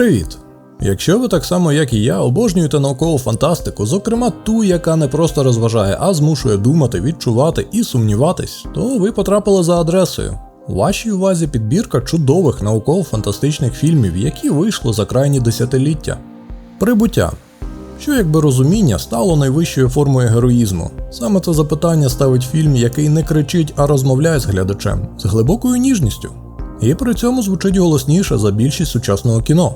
Привіт! Якщо ви так само, як і я, обожнюєте наукову фантастику, зокрема ту, яка не просто розважає, а змушує думати, відчувати і сумніватись, то ви потрапили за адресою. У вашій увазі підбірка чудових науково-фантастичних фільмів, які вийшли за крайні десятиліття. Прибуття. Що якби розуміння стало найвищою формою героїзму? Саме це запитання ставить фільм, який не кричить, а розмовляє з глядачем з глибокою ніжністю. І при цьому звучить голосніше за більшість сучасного кіно.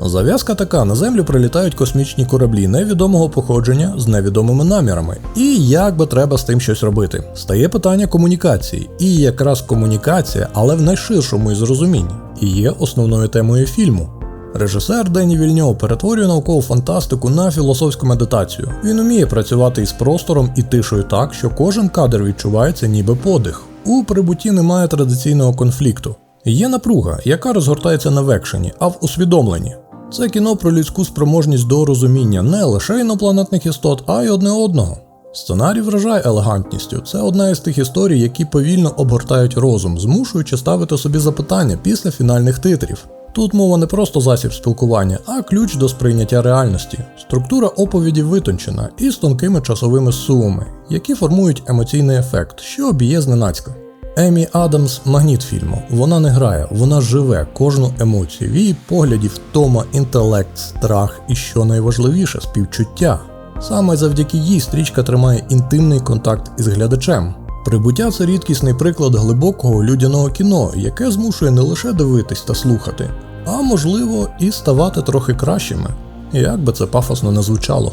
Зав'язка така: на землю прилітають космічні кораблі невідомого походження з невідомими намірами. І як би треба з тим щось робити? Стає питання комунікації. І якраз комунікація, але в найширшому із розумінь, і є основною темою фільму. Режисер Дені Вільньов перетворює наукову фантастику на філософську медитацію. Він уміє працювати із простором і тишою так, що кожен кадр відчувається ніби подих. У прибутті немає традиційного конфлікту. Є напруга, яка розгортається не в екшені, а в усвідомленні. Це кіно про людську спроможність до розуміння не лише інопланетних істот, а й одне одного. Сценарій вражає елегантністю. Це одна із тих історій, які повільно обгортають розум, змушуючи ставити собі запитання після фінальних титрів. Тут мова не просто засіб спілкування, а ключ до сприйняття реальності. Структура оповіді витончена і з тонкими часовими сумами, які формують емоційний ефект, що обіє зненацька. Емі Адамс магніт фільму. Вона не грає, вона живе кожну емоцію. В її погляді втома, інтелект, страх і, що найважливіше, співчуття. Саме завдяки їй стрічка тримає інтимний контакт із глядачем. Прибуття це рідкісний приклад глибокого людяного кіно, яке змушує не лише дивитись та слухати, а можливо і ставати трохи кращими, як би це пафосно не звучало.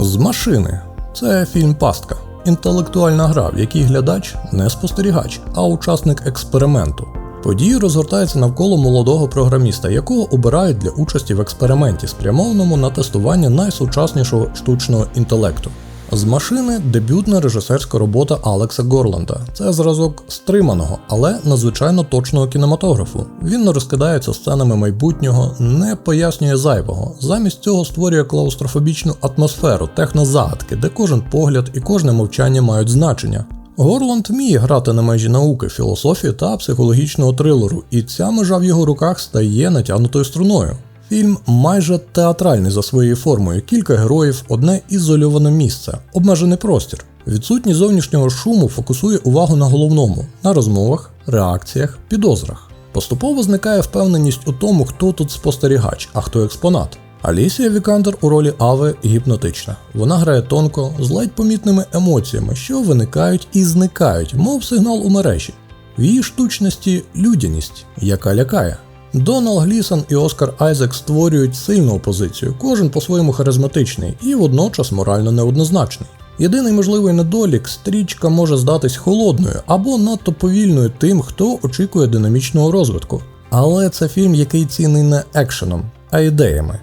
З машини це фільм Пастка. Інтелектуальна гра, в якій глядач не спостерігач, а учасник експерименту. Події розгортаються навколо молодого програміста, якого обирають для участі в експерименті, спрямованому на тестування найсучаснішого штучного інтелекту. З машини дебютна режисерська робота Алекса Горланда. Це зразок стриманого, але надзвичайно точного кінематографу. Він не розкидається сценами майбутнього, не пояснює зайвого. Замість цього створює клаустрофобічну атмосферу, технозагадки, де кожен погляд і кожне мовчання мають значення. Горланд вміє грати на межі науки, філософії та психологічного трилеру, і ця межа в його руках стає натягнутою струною. Фільм майже театральний за своєю формою, кілька героїв, одне ізольоване місце, обмежений простір. Відсутність зовнішнього шуму фокусує увагу на головному, на розмовах, реакціях, підозрах. Поступово зникає впевненість у тому, хто тут спостерігач, а хто експонат. Алісія Вікандер у ролі Ави гіпнотична. Вона грає тонко, з ледь помітними емоціями, що виникають і зникають, мов сигнал у мережі. В її штучності людяність, яка лякає. Донал Глісон і Оскар Айзек створюють сильну опозицію, кожен по-своєму харизматичний і водночас морально неоднозначний. Єдиний можливий недолік стрічка може здатись холодною або надто повільною тим, хто очікує динамічного розвитку. Але це фільм, який цінний не екшеном, а ідеями.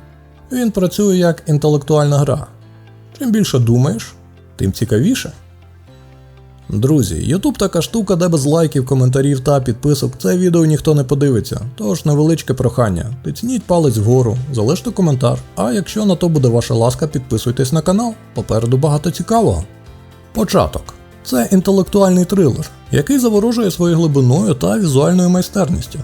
Він працює як інтелектуальна гра. Чим більше думаєш, тим цікавіше. Друзі, Ютуб така штука, де без лайків, коментарів та підписок це відео ніхто не подивиться, тож невеличке прохання. Тицніть палець вгору, залиште коментар, а якщо на то буде ваша ласка, підписуйтесь на канал, попереду багато цікавого. Початок. Це інтелектуальний трилер, який заворожує своєю глибиною та візуальною майстерністю.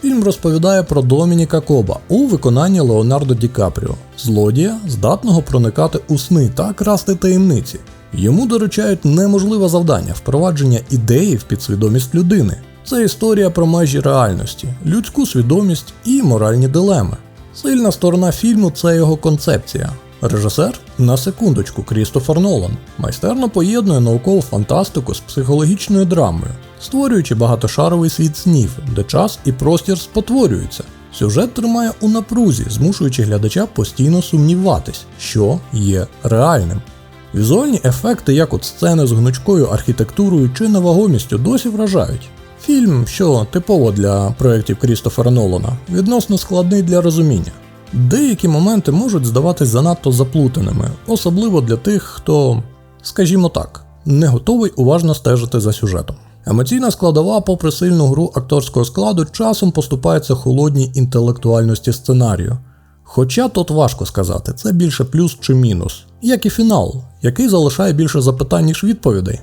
Фільм розповідає про Домініка Коба у виконанні Леонардо Ді Капріо, злодія, здатного проникати у сни та красти таємниці. Йому доручають неможливе завдання впровадження ідеї в підсвідомість людини. Це історія про межі реальності, людську свідомість і моральні дилеми. Сильна сторона фільму це його концепція. Режисер на секундочку Крістофер Нолан майстерно поєднує наукову фантастику з психологічною драмою, створюючи багатошаровий світ снів, де час і простір спотворюються. Сюжет тримає у напрузі, змушуючи глядача постійно сумніватись, що є реальним. Візуальні ефекти, як от сцени з гнучкою архітектурою чи невагомістю, досі вражають. Фільм, що типово для проєктів Крістофера Нолана, відносно складний для розуміння. Деякі моменти можуть здаватись занадто заплутаними, особливо для тих, хто, скажімо так, не готовий уважно стежити за сюжетом. Емоційна складова, попри сильну гру акторського складу, часом поступається холодній інтелектуальності сценарію. Хоча тут важко сказати, це більше плюс чи мінус, як і фінал, який залишає більше запитань, ніж відповідей.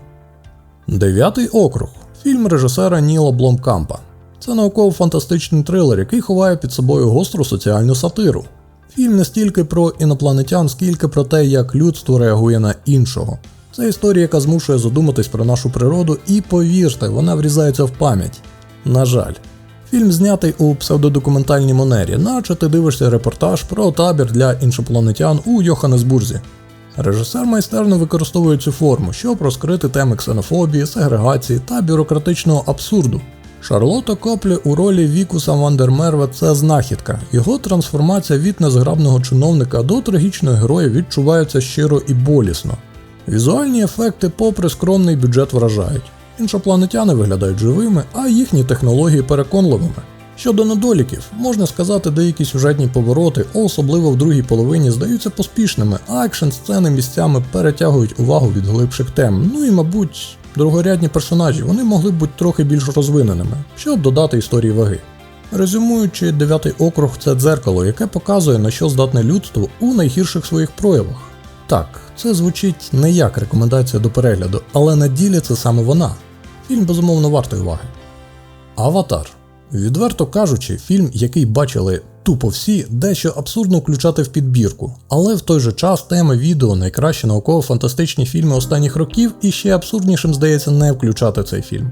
Дев'ятий округ фільм режисера Ніла Бломкампа. Це науково-фантастичний трилер, який ховає під собою гостру соціальну сатиру. Фільм не стільки про інопланетян, скільки про те, як людство реагує на іншого. Це історія, яка змушує задуматись про нашу природу, і повірте, вона врізається в пам'ять. На жаль. Фільм знятий у псевдодокументальній манері, наче ти дивишся репортаж про табір для іншопланетян у Йоханнесбурзі. Режисер майстерно використовує цю форму, щоб розкрити теми ксенофобії, сегрегації та бюрократичного абсурду. Шарлотта Коплі у ролі Вікуса Вандермерве це знахідка. Його трансформація від незграбного чиновника до трагічного героя відчувається щиро і болісно. Візуальні ефекти, попри скромний бюджет, вражають. Іншопланетяни виглядають живими, а їхні технології переконливими. Щодо недоліків, можна сказати, деякі сюжетні повороти, особливо в другій половині, здаються поспішними, а екшн сцени місцями перетягують увагу від глибших тем. Ну і, мабуть, другорядні персонажі вони могли б бути трохи більш розвиненими, щоб додати історії ваги. Резюмуючи, дев'ятий округ це дзеркало, яке показує, на що здатне людство у найгірших своїх проявах. Так, це звучить не як рекомендація до перегляду, але на ділі це саме вона. Фільм безумовно вартий уваги. Аватар. Відверто кажучи, фільм, який бачили тупо всі, дещо абсурдно включати в підбірку, але в той же час тема відео найкращі науково-фантастичні фільми останніх років і ще абсурднішим здається не включати цей фільм.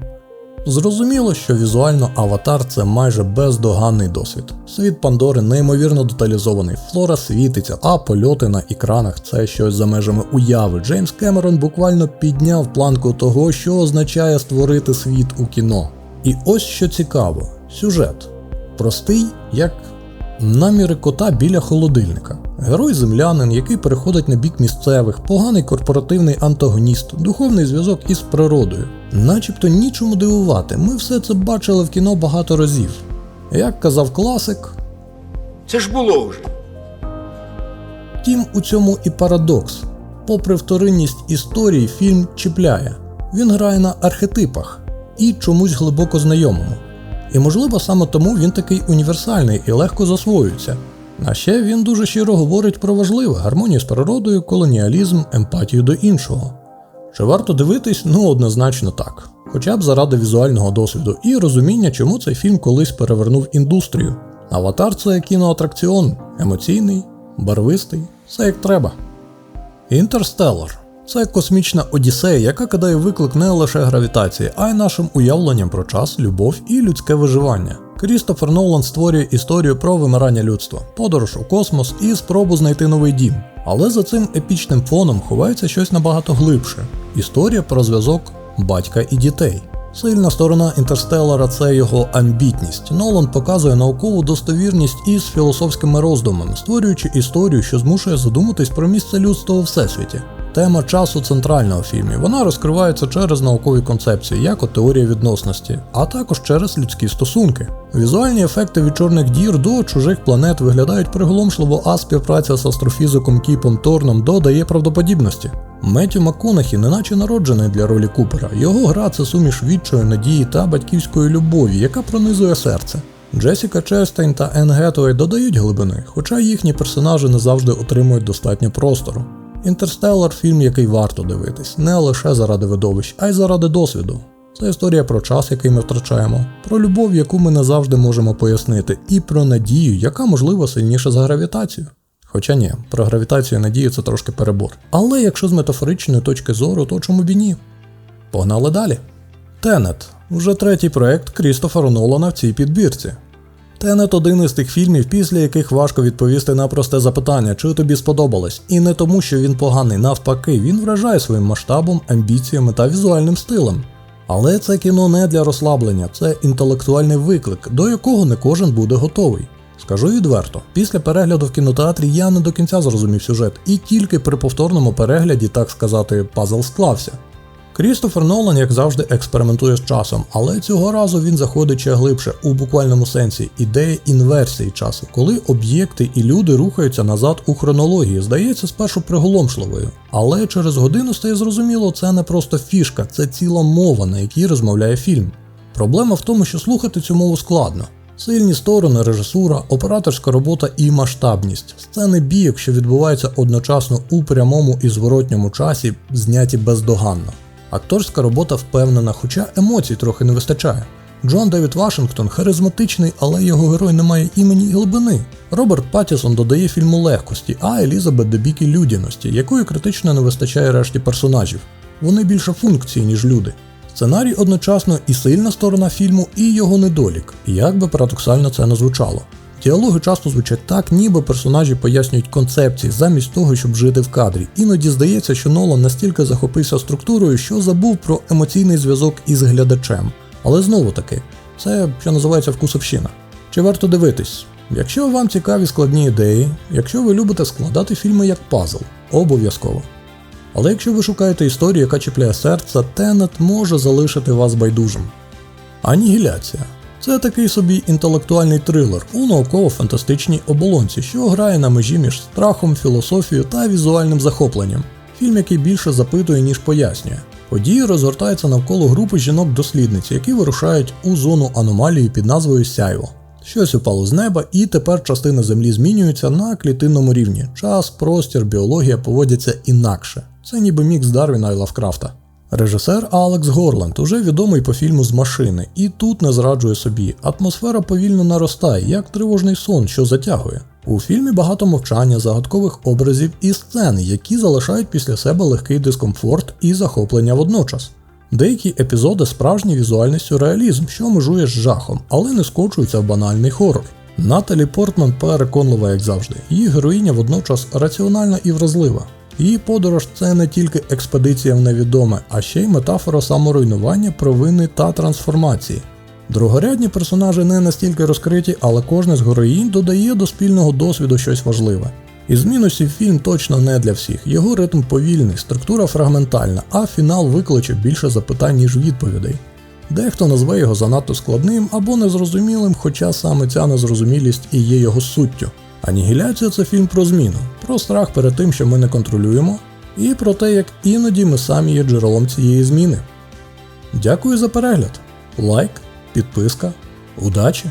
Зрозуміло, що візуально аватар це майже бездоганний досвід. Світ Пандори неймовірно деталізований, флора світиться, а польоти на екранах це щось за межами уяви. Джеймс Кемерон буквально підняв планку того, що означає створити світ у кіно. І ось що цікаво: сюжет простий, як наміри кота біля холодильника. Герой землянин, який переходить на бік місцевих, поганий корпоративний антагоніст, духовний зв'язок із природою. Начебто нічому дивувати, ми все це бачили в кіно багато разів. Як казав класик, Це ж було вже. Втім, у цьому і парадокс. Попри вторинність історії, фільм чіпляє. Він грає на архетипах і чомусь глибоко знайомому. І можливо саме тому він такий універсальний і легко засвоюється. А ще він дуже щиро говорить про важливе гармонію з природою, колоніалізм, емпатію до іншого. Чи варто дивитись? Ну однозначно так. Хоча б заради візуального досвіду і розуміння, чому цей фільм колись перевернув індустрію. Аватар це кіноатракціон, емоційний, барвистий, все як треба. Інтерстеллар це космічна одіссея, яка кидає виклик не лише гравітації, а й нашим уявленням про час, любов і людське виживання. Крістофер Нолан створює історію про вимирання людства, подорож у космос і спробу знайти новий дім. Але за цим епічним фоном ховається щось набагато глибше історія про зв'язок батька і дітей. Сильна сторона інтерстеллара це його амбітність. Нолан показує наукову достовірність із філософськими роздумами, створюючи історію, що змушує задуматись про місце людства у всесвіті. Тема часу центральна у фільмі. Вона розкривається через наукові концепції, як от теорія відносності, а також через людські стосунки. Візуальні ефекти від чорних дір до чужих планет виглядають приголомшливо, а співпраця з астрофізиком Кіпом Торном додає правдоподібності. Меттю МакКонахі неначе народжений для ролі Купера. Його гра це суміш відчаю, надії та батьківської любові, яка пронизує серце. Джесіка Честейн та Енн Гетуей додають глибини, хоча їхні персонажі не завжди отримують достатньо простору. Інтерстеллар фільм, який варто дивитись, не лише заради видовищ, а й заради досвіду. Це історія про час, який ми втрачаємо, про любов, яку ми не завжди можемо пояснити, і про надію, яка можливо сильніша за гравітацію. Хоча ні, про гравітацію і надію це трошки перебор. Але якщо з метафоричної точки зору, то чому б і ні? Погнали далі. Тенет вже третій проект Крістофера Нолана в цій підбірці. Тенет один із тих фільмів, після яких важко відповісти на просте запитання, чи тобі сподобалось. І не тому, що він поганий, навпаки, він вражає своїм масштабом, амбіціями та візуальним стилем. Але це кіно не для розслаблення, це інтелектуальний виклик, до якого не кожен буде готовий. Скажу відверто, після перегляду в кінотеатрі я не до кінця зрозумів сюжет, і тільки при повторному перегляді, так сказати, пазл склався. Крістофер Нолан, як завжди, експериментує з часом, але цього разу він заходить ще глибше у буквальному сенсі ідея інверсії часу, коли об'єкти і люди рухаються назад у хронології, здається спершу приголомшливою. Але через годину стає зрозуміло, це не просто фішка, це ціла мова, на якій розмовляє фільм. Проблема в тому, що слухати цю мову складно. Сильні сторони, режисура, операторська робота і масштабність, сцени бійок, що відбуваються одночасно у прямому і зворотньому часі, зняті бездоганно. Акторська робота впевнена, хоча емоцій трохи не вистачає. Джон Девід Вашингтон харизматичний, але його герой не має імені і глибини. Роберт Паттісон додає фільму легкості, а Елізабет Дебікі людяності, якої критично не вистачає решті персонажів. Вони більше функції, ніж люди. Сценарій одночасно і сильна сторона фільму, і його недолік, як би парадоксально це не звучало. Діалоги часто звучать так, ніби персонажі пояснюють концепції замість того, щоб жити в кадрі. Іноді здається, що Нолан настільки захопився структурою, що забув про емоційний зв'язок із глядачем. Але знову таки, це що називається вкусовщина. Чи варто дивитись? Якщо вам цікаві складні ідеї, якщо ви любите складати фільми як пазл, обов'язково. Але якщо ви шукаєте історію, яка чіпляє серце, Тенет може залишити вас байдужим. Анігіляція це такий собі інтелектуальний трилер у науково-фантастичній оболонці, що грає на межі між страхом, філософією та візуальним захопленням. Фільм, який більше запитує, ніж пояснює. Події розгортаються навколо групи жінок-дослідниць, які вирушають у зону аномалії під назвою Сяйво. Щось упало з неба, і тепер частина Землі змінюється на клітинному рівні. Час, простір, біологія поводяться інакше. Це ніби мікс Дарвіна і Лавкрафта. Режисер Алекс Горланд уже відомий по фільму з машини, і тут не зраджує собі. Атмосфера повільно наростає, як тривожний сон, що затягує. У фільмі багато мовчання, загадкових образів і сцен, які залишають після себе легкий дискомфорт і захоплення водночас. Деякі епізоди справжній візуальний сюрреалізм, що межує з жахом, але не скочуються в банальний хорор. Наталі Портман переконлива, як завжди. Її героїня водночас раціональна і вразлива. Її подорож це не тільки експедиція в невідоме, а ще й метафора саморуйнування, провини та трансформації. Другорядні персонажі не настільки розкриті, але кожна з героїнь додає до спільного досвіду щось важливе. Із мінусів фільм точно не для всіх. Його ритм повільний, структура фрагментальна, а фінал викличе більше запитань, ніж відповідей. Дехто назве його занадто складним або незрозумілим, хоча саме ця незрозумілість і є його суттю. Анігіляція це фільм про зміну, про страх перед тим, що ми не контролюємо, і про те, як іноді ми самі є джерелом цієї зміни. Дякую за перегляд. Лайк, підписка, удачі!